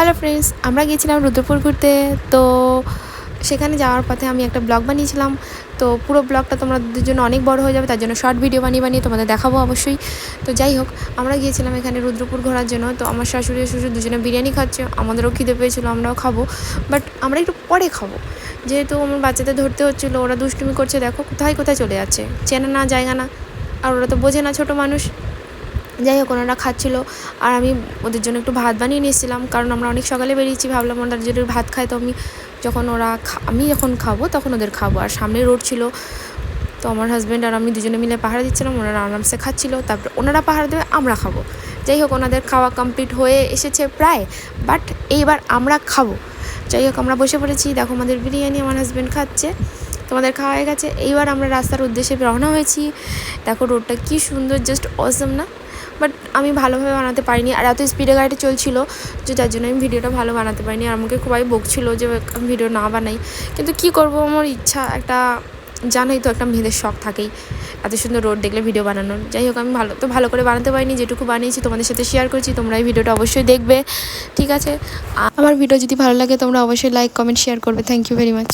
Hello friends আমরা গিয়েছিলাম রুদ্রপুর ঘুরতে। তো সেখানে যাওয়ার পথে আমি একটা ব্লগ বানিয়েছিলাম। তো পুরো ব্লগটা তোমাদের জন্য অনেক বড় হয়ে যাবে। তার জন্য শর্ট ভিডিও বানিয়ে বানিয়ে তোমাদের দেখাবো অবশ্যই। তো যাই হোক, আমরা গিয়েছিলাম এখানে রুদ্রপুর ঘোরার জন্য। তো আমার শাশুড়ি শ্বশুর দুজনে বিরিয়ানি খাচ্ছে। আমাদেরও খিদে পেয়েছিলো, আমরাও খাব। বাট আমরা একটু পরে খাব। যেহেতু আমার বাচ্চাদের ধরতে হচ্ছিল, ওরা দুষ্টুমি করছে। দেখো, কোথায় কোথায় চলে যাচ্ছে। চেনা না, জায়গা না। আর ওরা তো বোঝে না ছোটো মানুষ। যাই হোক, ওনারা খাচ্ছিল। আর আমি ওদের জন্য একটু ভাত বানিয়ে নিয়েছিলাম, কারণ আমরা অনেক সকালে বেরিয়েছি। ভাবলাম ওনারা যদি ভাত খায়, তো আমি যখন ওরা আমি যখন খাব তখন ওদের খাব। আর সামনে রোড ছিল, তো আমার হাজব্যান্ড আর আমি দুজনে মিলে পাহাড় দিচ্ছিলাম। ওনারা আরামসে খাচ্ছিলো, তারপর ওনারা পাহাড় দেবে, আমরা খাব। যাই হোক, ওনাদের খাওয়া কমপ্লিট হয়ে এসেছে প্রায় বাট এইবার আমরা খাব। যাই হোক, আমরা বসে পড়েছি। দেখো, আমাদের বিরিয়ানি আমার হাজব্যান্ড খাচ্ছে। তোমাদের খাওয়া হয়ে গেছে। এইবার আমরা রাস্তার উদ্দেশ্যে রওনা হয়েছি। দেখো রোডটা কি সুন্দর জাস্ট অসম না? বাট আমি ভালোভাবে বানাতে পারিনি আর এত স্পিডে গাড়িটা চলছিল যে যার জন্য আমি ভিডিওটা ভালো বানাতে পারিনি। আর আমাকে খুবই বকছিল যে ভিডিও না বানাই। কিন্তু কি করব? আমার ইচ্ছা, একটা জানোই তো, একটা মেয়েদের শখ থাকেই। এত সুন্দর রোড দেখলে ভিডিও বানানোর। যাই হোক, আমি ভালো, তো ভালো করে বানাতে পারিনি, যেটুকু বানিয়েছি তোমাদের সাথে শেয়ার করছি, তোমরা এই ভিডিওটা অবশ্যই দেখবে। ঠিক আছে? আমার ভিডিও যদি ভালো লাগে, তোমরা অবশ্যই লাইক কমেন্ট শেয়ার করবে। Thank you very much